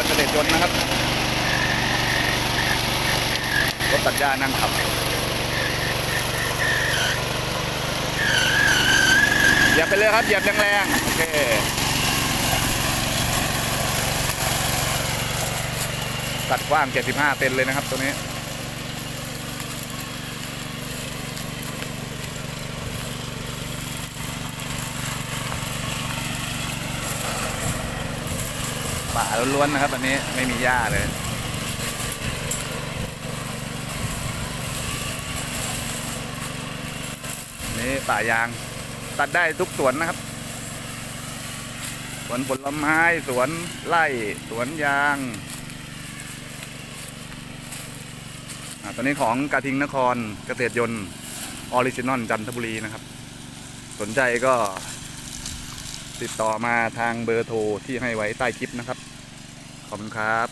รเกษตรยนต์นะครับ รถตัดหญ้านั่งขับเหยียบไปเลยครับเหยียบแรงๆโอเคตัดกว้าง 75เซนเลยนะครับตัวนี้ ป่าล้วนๆนะครับอันนี้ไม่มีหญ้าเลย นี่ป่ายาง ตัดได้ทุกสวนนะครับ สวนผลไม้สวนไร่สวนยางอ่าตัวนี้ของกระทิงนครเกษตรยนต์ออริจินอลจันทบุรีนะครับ สนใจก็ ติดต่อมาทางเบอร์โทรที่ให้ไว้ใต้คลิปนะครับ ขอบคุณครับ